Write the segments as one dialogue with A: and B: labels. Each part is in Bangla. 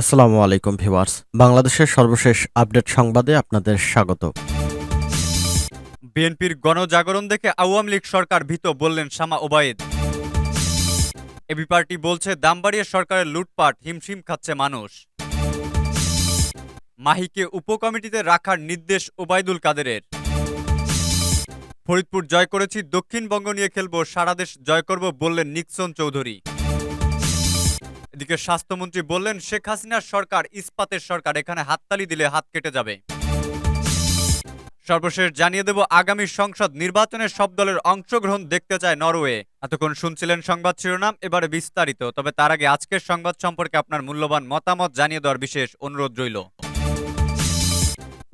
A: আসসালামু আলাইকুম ভিউয়ার্স। বাংলাদেশের সর্বশেষ আপডেট সংবাদে আপনাদের স্বাগত।
B: বিএনপির গণজাগরণ দেখে আওয়ামী লীগ সরকার ভীত বললেন শামা ওবায়েদ। এবি পার্টি বলছে, দাম বাড়িয়ে সরকারের লুটপাট, হিমশিম খাচ্ছে মানুষ। মাহিকে উপকমিটিতে রাখার নির্দেশ ওবায়দুল কাদেরের। ফরিদপুর জয় করেছি, দক্ষিণবঙ্গ নিয়ে খেলব, সারা দেশ জয় করব বললেন নিক্সন চৌধুরী। এদিকে স্বাস্থ্যমন্ত্রী বললেন, শেখ হাসিনার সরকার, ইস্পাতের সরকার, এখানে হাততালি দিলে হাত কেটে যাবে। সর্বশেষ জানিয়ে দেব, আগামী সংসদ নির্বাচনে সব দলের অংশগ্রহণ দেখতে চায় নরওয়ে। এতক্ষণ শুনছিলেন সংবাদ শিরোনাম, এবারে বিস্তারিত। তবে তার আগে আজকের সংবাদ সম্পর্কে আপনার মূল্যবান মতামত জানিয়ে দেওয়ার বিশেষ অনুরোধ রইল।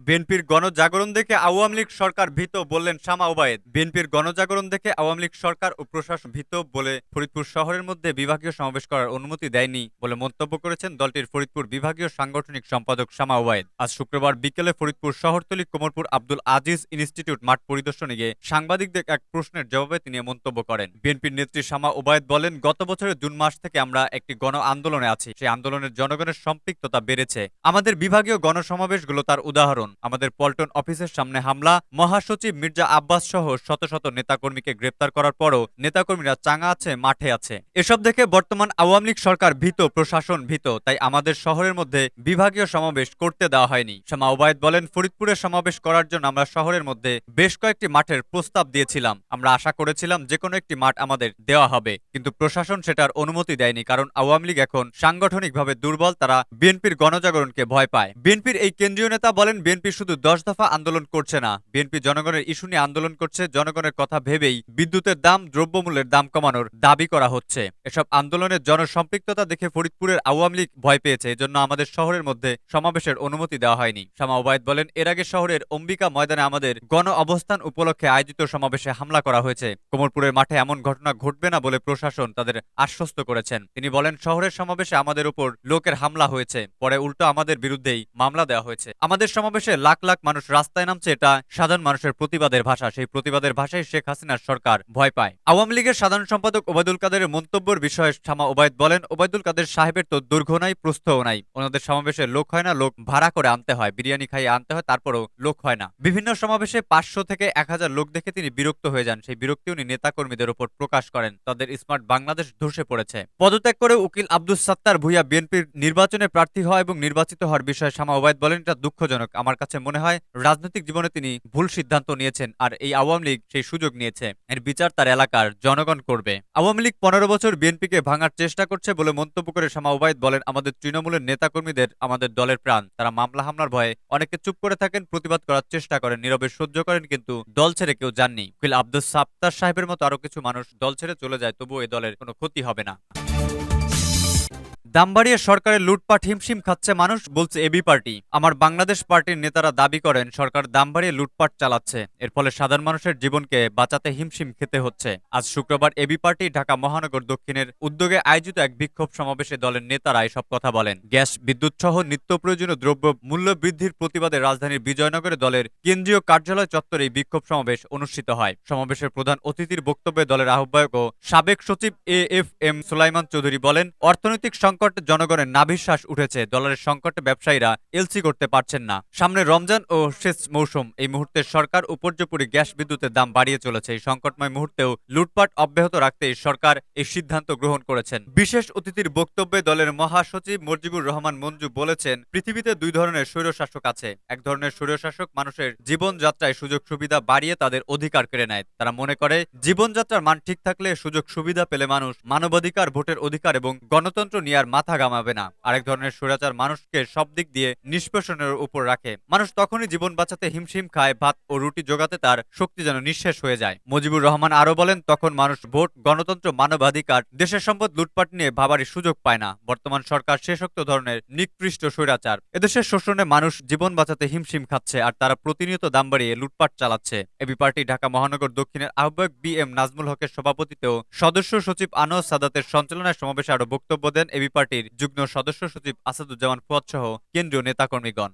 B: বিএনপির গণজাগরণ দেখে আওয়ামী লীগ সরকার ভীত বললেন শামা ওবায়েদ। বিএনপির গণজাগরণ দেখে আওয়ামী লীগ সরকার ও প্রশাসন ভীত বলে ফরিদপুর শহরের মধ্যে বিভাগীয় সমাবেশ করার অনুমতি দেয়নি বলে মন্তব্য করেছেন দলটির ফরিদপুর বিভাগীয় সাংগঠনিক সম্পাদক শামা ওবায়েদ। আজ শুক্রবার বিকেলে ফরিদপুর শহরতলি কোমরপুর আব্দুল আজিজ ইনস্টিটিউট মাঠ পরিদর্শনে গিয়ে সাংবাদিকদের এক প্রশ্নের জবাবে তিনি মন্তব্য করেন। বিএনপির নেত্রী শামা ওবায়েদ বলেন, গত বছরের জুন মাস থেকে আমরা একটি গণ আন্দোলনে আছি। সেই আন্দোলনের জনগণের সম্পৃক্ততা বেড়েছে। আমাদের বিভাগীয় গণসমাবেশগুলো তার উদাহরণ। আমাদের পল্টন অফিসের সামনে হামলা, মহাসচিব মির্জা আব্বাস সহ শত শত নেতাকর্মীকে গ্রেপ্তার করার পরও নেতাকর্মীরা চাঙা আছে, মাঠে আছে। এসব দেখে বর্তমান আওয়ামী লীগ সরকার ভীত, প্রশাসন ভীত, তাই আমাদের শহরের মধ্যে বিভাগীয় সমাবেশ করতে দেওয়া হয়নি। শামা ওবায়দ বলেন, ফরিদপুরে সমাবেশ করার জন্য আমরা শহরের মধ্যে বেশ কয়েকটি মাঠের প্রস্তাব দিয়েছিলাম। আমরা আশা করেছিলাম যে কোনো একটি মাঠ আমাদের দেওয়া হবে, কিন্তু প্রশাসন সেটার অনুমতি দেয়নি কারণ আওয়ামী লীগ এখন সাংগঠনিকভাবে দুর্বল, তারা বিএনপির গণজাগরণকে ভয় পায়। বিএনপির এই কেন্দ্রীয় নেতা বলেন, বিএনপি শুধু দশ দফা আন্দোলন করছে না, বিএনপি জনগণের ইস্যু নিয়ে আন্দোলন করছে, জনগণের কথা ভেবেই বিদ্যুতের দাম, দ্রব্যমূল্যের দাম কমানোর দাবি করা হচ্ছে। এসব আন্দোলনের জনসম্পৃক্ততা দেখে ফরিদপুরের আওয়ামী লীগ ভয় পেয়েছে, এজন্য আমাদের শহরের মধ্যে সমাবেশের অনুমতি দেওয়া হয়নি। শামা ওবায়দ বলেন, এর আগে শহরের অম্বিকা ময়দানে আমাদের গণ অবস্থান উপলক্ষে আয়োজিত সমাবেশে হামলা করা হয়েছে। কোমরপুরের মাঠে এমন ঘটনা ঘটবে না বলে প্রশাসন তাদের আশ্বস্ত করেছেন। তিনি বলেন, শহরের সমাবেশে আমাদের উপর লোকের হামলা হয়েছে, পরে উল্টো আমাদের বিরুদ্ধেই মামলা দেওয়া হয়েছে। আমাদের সমাবেশে লাখ লাখ মানুষ রাস্তায় নামছে, এটা সাধারণ মানুষের প্রতিবাদের ভাষা। সেই প্রতিবাদের ভাষায় শেখ হাসিনার সরকার ভয় পায়। আওয়ামী লীগের সাধারণ সম্পাদক ওবায়দুল কাদেরের মন্তব্যের বিষয়ে শামা ওবায়দ বলেন, ওবায়দুল কাদের সাহেবের তো দৈর্ঘ্য নাই, প্রস্থও নাই। ওনাদের সমাবেশে লোক হয় না, লোক ভাড়া করে আনতে হয়। বিরিয়ানি খাইয়ে আনতে হয়, তারপরেও লোক হয় না। বিভিন্ন সমাবেশে পাঁচশো থেকে এক হাজার লোক দেখে তিনি বিরক্ত হয়ে যান। সেই বিরক্তি উনি নেতাকর্মীদের উপর প্রকাশ করেন। তাদের স্মার্ট বাংলাদেশ ধসে পড়েছে। পদত্যাগ করে উকিল আব্দুল সাত্তার ভুইয়া বিএনপির নির্বাচনে প্রার্থী হওয়া এবং নির্বাচিত হওয়ার বিষয়ে শামা ওবায়দ বলেন, এটা দুঃখজনক। আমার মনে হয় রাজনৈতিক জীবনে তিনি ভুল সিদ্ধান্ত নিয়েছেন আর এই আওয়ামী লীগ সেই সুযোগ নিয়েছে। এর বিচার তার এলাকার জনগণ করবে। আওয়ামী লীগ পনেরো বছর বিএনপিকে ভাঙার চেষ্টা করছে বলে মন্তব্য করে শামা ওবায়দ বলেন, আমাদের তৃণমূলের নেতাকর্মীদের আমাদের দলের প্রাণ। তারা মামলা হামলার ভয়ে অনেকে চুপ করে থাকেন, প্রতিবাদ করার চেষ্টা করেন, নীরবে সহ্য করেন, কিন্তু দল ছেড়ে কেউ যাননি। উকিল আব্দুল সাত্তার সাহেবের মতো আরও কিছু মানুষ দল ছেড়ে চলে যায়, তবুও এই দলের কোনো ক্ষতি হবে না। দাম বাড়িয়ে সরকারের লুটপাট হিমশিম খাচ্ছে মানুষ, বলছে এবি পার্টি। আমার বাংলাদেশ পার্টির নেতারা দাবি করেন, সরকার দাম বাড়িয়ে লুটপাট চালাচ্ছে। এর ফলে সাধারণ মানুষের জীবনকে বাঁচাতে হিমশিম খেতে হচ্ছে। আজ শুক্রবার এবি পার্টি, ঢাকা মহানগর দক্ষিণের উদ্যোগে আয়োজিত এক বিক্ষোভ সমাবেশে দলের নেতারা এসব কথা বলেন। গ্যাস, বিদ্যুৎ সহ নিত্য প্রয়োজনীয় দ্রব্য মূল্য বৃদ্ধির প্রতিবাদে রাজধানীর বিজয়নগরে দলের কেন্দ্রীয় কার্যালয় চত্বরে এই বিক্ষোভ সমাবেশ অনুষ্ঠিত হয়। সমাবেশের প্রধান অতিথির বক্তব্যে দলের আহ্বায়ক ও সাবেক সচিব A F M Sulaiman Chowdhury বলেন, অর্থনৈতিক সংকট জনগণের নাভিশ্বাস উঠেছে। ডলারের সংকটে ব্যবসায়ীরা এলসি করতে পারছেন না। সামনে রমজান ও শেষ মৌসুম। এই মুহূর্তে সরকার উপর্যপুরি গ্যাস বিদ্যুতের দাম বাড়িয়ে চলেছে। এই সংকটময় মুহূর্তেও লুটপাট অব্যাহত রাখতে সরকার এই সিদ্ধান্ত গ্রহণ করেছেন। বিশেষ অতিথির বক্তব্যে দলের মহাসচিব মজিবুর রহমান মঞ্জু বলেছেন, পৃথিবীতে দুই ধরনের স্বৈরশাসক আছে। এক ধরনের স্বৈরশাসক মানুষের জীবনযাত্রায় সুযোগ সুবিধা বাড়িয়ে তাদের অধিকার কেড়ে নেয়। তারা মনে করে, জীবনযাত্রার মান ঠিক থাকলে সুযোগ সুবিধা পেলে মানুষ মানবাধিকার, ভোটের অধিকার এবং গণতন্ত্র নিয়ে মাথা গামাবে না। আরেক ধরনের স্বৈরাচার মানুষকে সব দিক দিয়ে নিষ্পেষণের উপর রাখে। মানুষ তখনই জীবন বাঁচাতে হিমশিম খায়, ভাত ও রুটি জোগাতে তার শক্তি যেন নিঃশেষ হয়ে যায়। মুজিবুর রহমান আরও বলেন, তখন মানুষ ভোট, গণতন্ত্র, মানবাধিকার, দেশের সম্পদ লুটপাট নিয়ে ভাবারই সুযোগ পায় না। বর্তমান সরকার শেষোক্ত ধরনের নিকৃষ্ট স্বৈরাচার এদেশের শোষণে মানুষ জীবন বাঁচাতে হিমশিম খাচ্ছে আর তারা প্রতিনিয়ত দাম বাড়িয়ে লুটপাট চালাচ্ছে। এবি পার্টি ঢাকা মহানগর দক্ষিণের আহ্বায়ক বি এম নাজমুল হকের সভাপতিতেও সদস্য সচিব আনোয়ার সাদাতের সঞ্চালনায় সমাবেশে আরও বক্তব্য দেন এবি পার্টির যুগ্ম সদস্য সচিব আসাদুজ্জামান ফুয়াদ সহ কেন্দ্রীয় নেতাকর্মীগণ।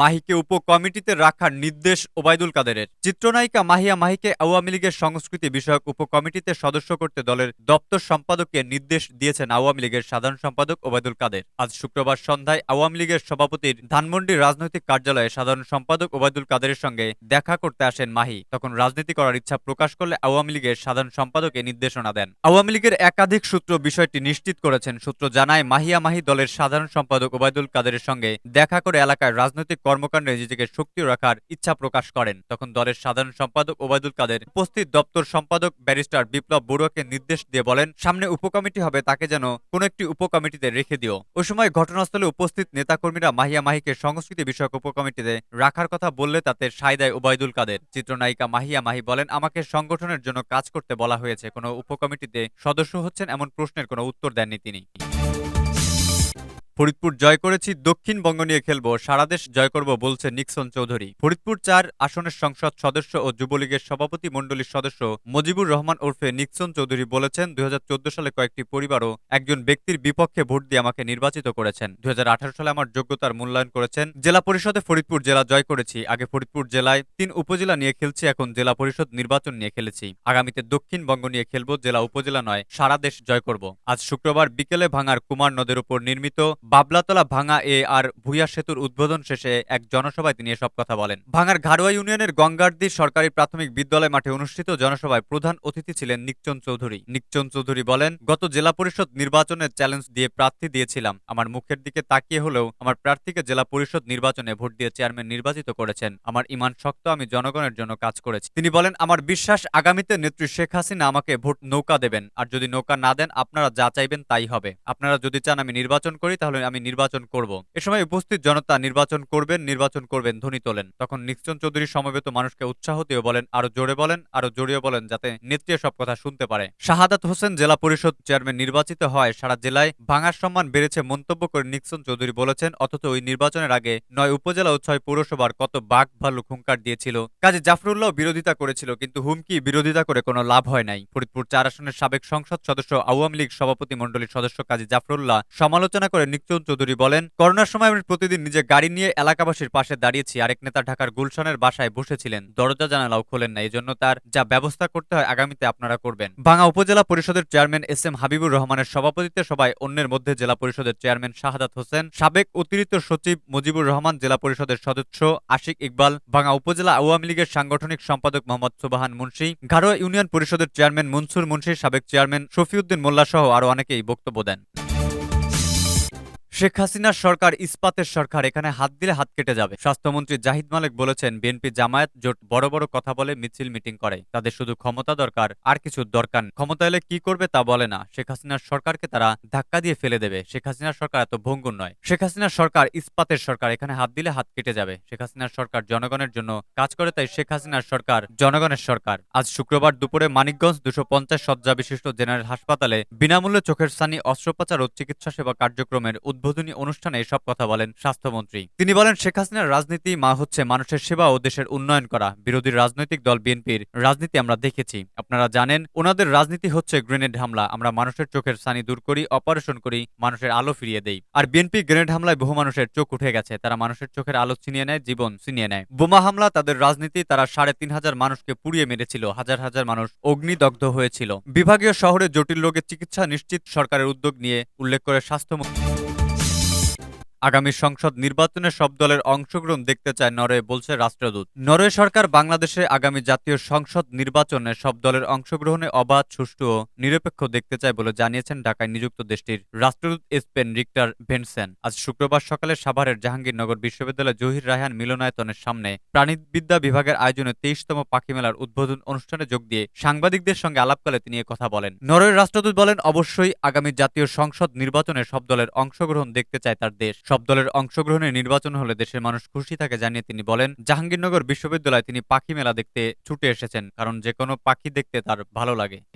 B: মাহিকে উপকমিটিতে রাখার নির্দেশ ওবায়দুল কাদেরের। চিত্রনায়িকা মাহিয়া মাহিকে আওয়ামী লীগের সংস্কৃতি বিষয়ক উপকমিটিতে সদস্য করতে দলের দপ্তর সম্পাদককে নির্দেশ দিয়েছেন আওয়ামী লীগের সাধারণ সম্পাদক ওবায়দুল কাদের। আজ শুক্রবার সন্ধ্যায় আওয়ামী লীগের সভাপতির ধানমন্ডি রাজনৈতিক কার্যালয়ে সাধারণ সম্পাদক ওবায়দুল কাদেরের সঙ্গে দেখা করতে আসেন মাহি। তখন রাজনীতি করার ইচ্ছা প্রকাশ করলে আওয়ামী লীগের সাধারণ সম্পাদক নির্দেশনা দেন। আওয়ামী লীগের একাধিক সূত্র বিষয়টি নিশ্চিত করেছেন। সূত্র জানায়, মাহিয়া মাহি দলের সাধারণ সম্পাদক ওবায়দুল কাদেরের সঙ্গে দেখা করে এলাকায় রাজনৈতিক কর্মকাণ্ডে নিজেকে সক্রিয় রাখার ইচ্ছা প্রকাশ করেন। তখন দলের সাধারণ সম্পাদক ওবায়দুল কাদের উপস্থিত দপ্তর সম্পাদক ব্যারিস্টার বিপ্লব বড়ুয়াকে নির্দেশ দিয়ে বলেন, সামনে উপকমিটি হবে, তাকে যেন কোন একটি উপকমিটিতে রেখে দিও। ওই সময় ঘটনাস্থলে উপস্থিত নেতাকর্মীরা মাহিয়া মাহিকে সংস্কৃতি বিষয়ক উপকমিটিতে রাখার কথা বললে তাতে সায় দেয় ওবায়দুল কাদের। চিত্রনায়িকা মাহিয়া মাহি বলেন, আমাকে সংগঠনের জন্য কাজ করতে বলা হয়েছে। কোনো উপকমিটিতে সদস্য হচ্ছেন এমন প্রশ্নের কোনো উত্তর দেননি তিনি। ফরিদপুর জয় করেছি দক্ষিণবঙ্গ নিয়ে খেলব, সারা দেশ জয় করব বলছে নিক্সন চৌধুরী। ফরিদপুর চার আসনের সংসদ সদস্য ও যুবলীগের সভাপতি মণ্ডলীর সদস্য মজিবুর রহমান ওরফে নিক্সন চৌধুরী বলেছেন দুই সালে কয়েকটি পরিবারও একজন ব্যক্তির বিপক্ষে ভোট দিয়ে আমাকে নির্বাচিত করেছেন। দুই সালে আমার যোগ্যতার মূল্যায়ন করেছেন। জেলা পরিষদে ফরিদপুর জেলা জয় করেছি, আগে ফরিদপুর জেলায় তিন উপজেলা নিয়ে খেলছি, এখন জেলা পরিষদ নির্বাচন নিয়ে খেলেছি। আগামীতে দক্ষিণবঙ্গ নিয়ে খেলব, জেলা উপজেলা নয়, সারা দেশ জয় করব। আজ শুক্রবার বিকেলে ভাঙার কুমার নদের উপর নির্মিত বাবলাতলা ভাঙা এ আর ভুইয়া সেতুর উদ্বোধন শেষে এক জনসভায় তিনি এসব কথা বলেন। ভাঙার ঘাড়ুয়া ইউনিয়নের গঙ্গারদি সরকারি প্রাথমিক বিদ্যালয় মাঠে অনুষ্ঠিত জনসভায় প্রধান অতিথি ছিলেন নিকচন চৌধুরী। নিকচন চৌধুরী বলেন, গত জেলা পরিষদ নির্বাচনের চ্যালেঞ্জ দিয়ে প্রার্থী দিয়েছিলাম। আমার মুখের দিকে তাকিয়ে হলেও আমার প্রার্থীকে জেলা পরিষদ নির্বাচনে ভোট দিয়ে চেয়ারম্যান নির্বাচিত করেছেন। আমার ইমান শক্ত, আমি জনগণের জন্য কাজ করেছি। তিনি বলেন, আমার বিশ্বাস, আগামীতে নেত্রী শেখ হাসিনা আমাকে ভোট নৌকা দেবেন। আর যদি নৌকা না দেন, আপনারা যা চাইবেন তাই হবে। আপনারা যদি চান আমি নির্বাচন করি, তাহলে আমি নির্বাচন করব। এ সময় উপস্থিত জনতা নির্বাচন করবেন নির্বাচন করবেন, ধ্বনি তোলেন। তখন নিকচন চৌধুরী সমবেত মানুষকে উৎসাহ দিয়ে বলেন, আরও জোরে বলেন, আরও জোরিয়ে বলেন যাতে নেত্রী সব কথা শুনতে পারে। শাহাদাত হোসেন জেলা পরিষদ চেয়ারম্যান নির্বাচিত হয় সারা জেলায় ভাঙার সম্মান বেড়েছে মন্তব্য করে নিক্সন চৌধুরী বলেছেন, অথচ ওই নির্বাচনের আগে নয় উপজেলা ও ছয় পৌরসভার কত বাঘ ভাল্লুক হুঙ্কার দিয়েছিল। কাজে জাফরুল্লাহ বিরোধিতা করেছিল, কিন্তু হুমকি বিরোধিতা করে কোনো লাভ হয় নাই। ফরিদপুর চার আসনের সাবেক সংসদ সদস্য আওয়ামী লীগ সভাপতি মণ্ডলীর সদস্য কাজী জাফরুল্লাহ সমালোচনা করে নিকচন চৌধুরী বলেন, করোনার সময় আমি প্রতিদিন নিজে গাড়ি নিয়ে এলাকাবাসীর পাশে দাঁড়িয়েছি। আরেক নেতা ঢাকার গুলশানের বাসায় বসেছিলেন। দরজা, জানালাও খোলেন না। এজন্য তার যা ব্যবস্থা করতে হয় আগামীতে আপনারা করবেন। ভাঙা উপজেলা পরিষদের চেয়ারম্যান এস এম হাবিবুর রহমানের সভাপতিত্বে সভায় অন্যের মধ্যে জেলা পরিষদের চেয়ারম্যান শাহাদাত হোসেন, সাবেক অতিরিক্ত সচিব মুজিবুর রহমান, জেলা পরিষদের সদস্য আশিক ইকবাল ভাঙা উপজেলা আওয়ামী লীগের সাংগঠনিক সম্পাদক মোহাম্মদ সুবাহান মুন্সি ঘাড়োয়া ইউনিয়ন পরিষদের চেয়ারম্যান মনসুর মুন্সি সাবেক চেয়ারম্যান শফিউদ্দিন মোল্লা সহ আরও অনেকেই বক্তব্য দেন। শেখ হাসিনার সরকার ইস্পাতের সরকার, এখানে হাত দিলে হাত কেটে যাবে। স্বাস্থ্যমন্ত্রী জাহিদ মালিক বলেছেন, বিএনপি জামায়াত জোট বড় বড় কথা বলে মিছিল মিটিং করে। তাদের শুধু ক্ষমতা দরকার, আর কিছু দরকার ক্ষমতা এলে কি করবে তা বলে না। শেখ হাসিনার সরকারকে তারা ধাক্কা দিয়ে ফেলে দেবে। শেখ হাসিনার সরকার এত ভঙ্গুর নয়। শেখ হাসিনার সরকার ইস্পাতের সরকার, এখানে হাত দিলে হাত কেটে যাবে। শেখ হাসিনার সরকার জনগণের জন্য কাজ করে, তাই শেখ হাসিনার সরকার জনগণের সরকার। আজ শুক্রবার দুপুরে মানিকগঞ্জ দুশো পঞ্চাশ শয্যা বিশিষ্ট জেনারেল হাসপাতালে বিনামূল্যে চোখের স্থানী অস্ত্রোপচার ও চিকিৎসা সেবা কার্যক্রমের উদ্বোধনী অনুষ্ঠানে এসব কথা বলেন স্বাস্থ্যমন্ত্রী। তিনি বলেন, শেখ হাসিনার রাজনীতি মা হচ্ছে মানুষের সেবা ও দেশের উন্নয়ন করা, বিরোধী রাজনৈতিক দল বিএনপির রাজনীতি আমরা দেখেছি। আপনারা জানেন, ওনাদের রাজনীতি হচ্ছে গ্রেনেড হামলা, আমরা মানুষের চোখের সানি দূর করি, অপারেশন করি, মানুষের আলো ফিরিয়ে দেই। আর বিএনপি গ্রেনেড হামলায় বহু মানুষের চোখ উঠে গেছে, তারা মানুষের চোখের আলো ছিনিয়ে নেয়, জীবন ছিনিয়ে নেয়। বোমা হামলা, তাদের রাজনীতি, তারা সাড়ে তিন হাজার মানুষকে পুড়িয়ে মেরেছিল, হাজার হাজার মানুষ অগ্নিদগ্ধ হয়েছিল। বিভাগীয় শহরে জটিল রোগের চিকিৎসা নিশ্চিত, সরকারের উদ্যোগ নিয়ে উল্লেখ করে স্বাস্থ্যমন্ত্রী আগামী সংসদ নির্বাচনে সব দলের অংশগ্রহণ দেখতে চায় নরওয়ে, বলছে রাষ্ট্রদূত। নরওয়ে সরকার বাংলাদেশে আগামী জাতীয় সংসদ নির্বাচনে সব দলের অংশগ্রহণে অবাধ, সুষ্ঠু ও নিরপেক্ষ দেখতে চায় বলে জানিয়েছেন ঢাকায় নিযুক্ত দেশটির রাষ্ট্রদূত স্পেন রিক্টার ভেনসেন। আজ শুক্রবার সকালে সাভারের জাহাঙ্গীরনগর বিশ্ববিদ্যালয় জহির রায়হান মিলনায়তনের সামনে প্রাণীবিদ্যা বিভাগের আয়োজনে তেইশতম পাখি মেলার উদ্বোধন অনুষ্ঠানে যোগ দিয়ে সাংবাদিকদের সঙ্গে আলাপকালে তিনি কথা বলেন। নরওয়ের রাষ্ট্রদূত বলেন, অবশ্যই আগামী জাতীয় সংসদ নির্বাচনে সব দলের অংশগ্রহণ দেখতে চায় তার দেশ। সব দলের অংশগ্রহণে নির্বাচন হলে দেশের মানুষ খুশি থাকে জানিয়ে তিনি বলেন, জাহাঙ্গীরনগর বিশ্ববিদ্যালয়ে তিনি পাখি মেলা দেখতে ছুটে এসেছেন, কারণ যে কোনো পাখি দেখতে তার ভালো লাগে।